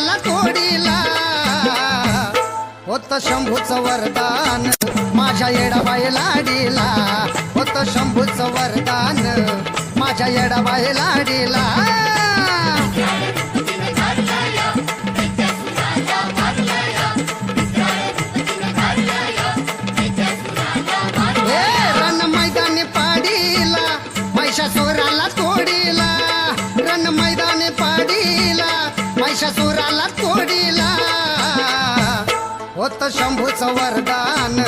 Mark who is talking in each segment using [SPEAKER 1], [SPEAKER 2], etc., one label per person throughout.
[SPEAKER 1] महिषासुराला तोडीला. होत शंभूचं वरदान माझ्या येडाबाई लाडीला होत शंभूचं वरदान माझ्या येडाबाई लाडीला हे रण मैदानी पाडीला महिषासुराला तोडीला. महिषासुराला तोडीला. होत शंभूच वरदान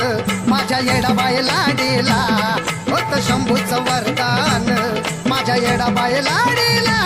[SPEAKER 1] माझ्या येडाबाई लाडीला होत शंभूच वरदान माझ्या येडाबाई लाडीला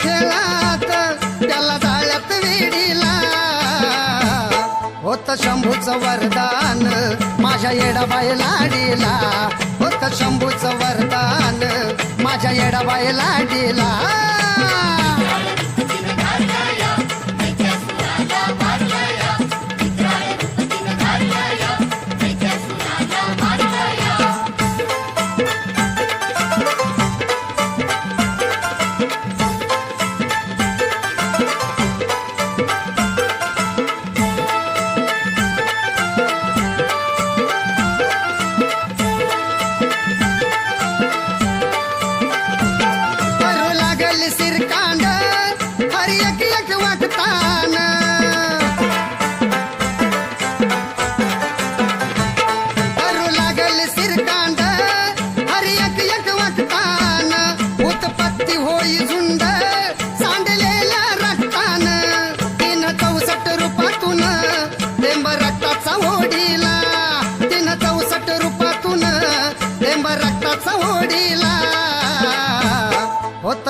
[SPEAKER 1] खेळात त्याला जाळ्यात वेडीला होत शंभूचं वरदान माझ्या येडाबाई लाडीला. होत शंभूचं वरदान माझ्या येडाबाई लाडीला.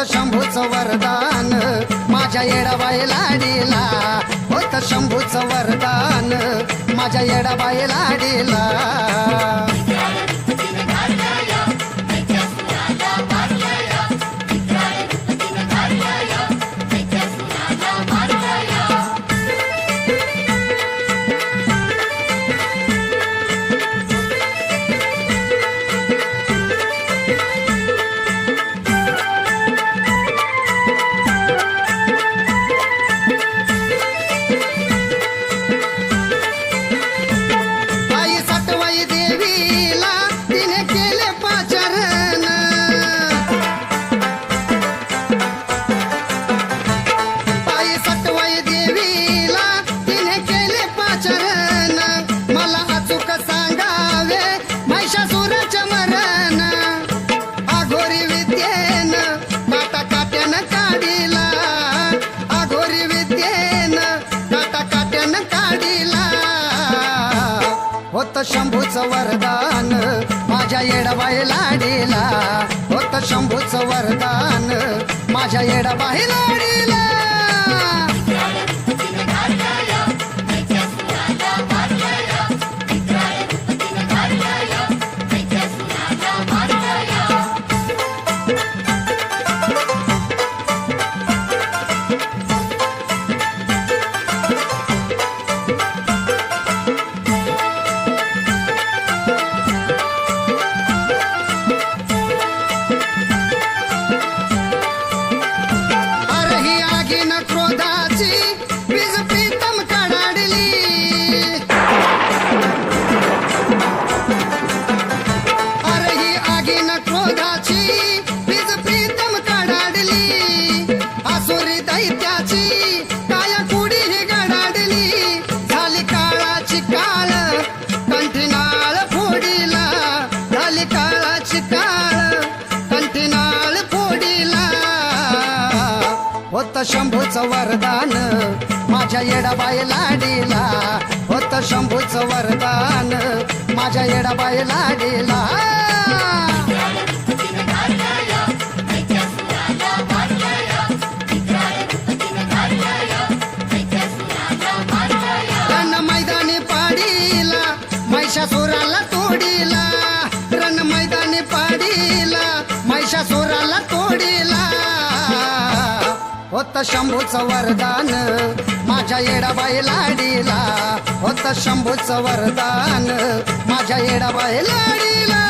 [SPEAKER 1] शंभूचं वरदान. माझ्या येडाबाई लाडीला होत शंभूचं वरदान. माझ्या येडाबाई लाडीला. होत शंभूचं वरदान. माझ्या येडाबाई लाडीला होत शंभूचं वरदान. माझ्या येडाबाई लाडीला ಕ್ರೋಧ शंभूचं वरदान. माझ्या येडाबाई लाडीला होत शंभूचं वरदान. माझ्या येडाबाई लाडीला. रण मैदानी पाडीला महिषासुराला तोडीला. रण मैदानी पाडीला महिषासुरा होत शंभूच वरदान. माझ्या येडाबाई लाडीला होत शंभूच वरदान. माझ्या येडाबाई लाडीला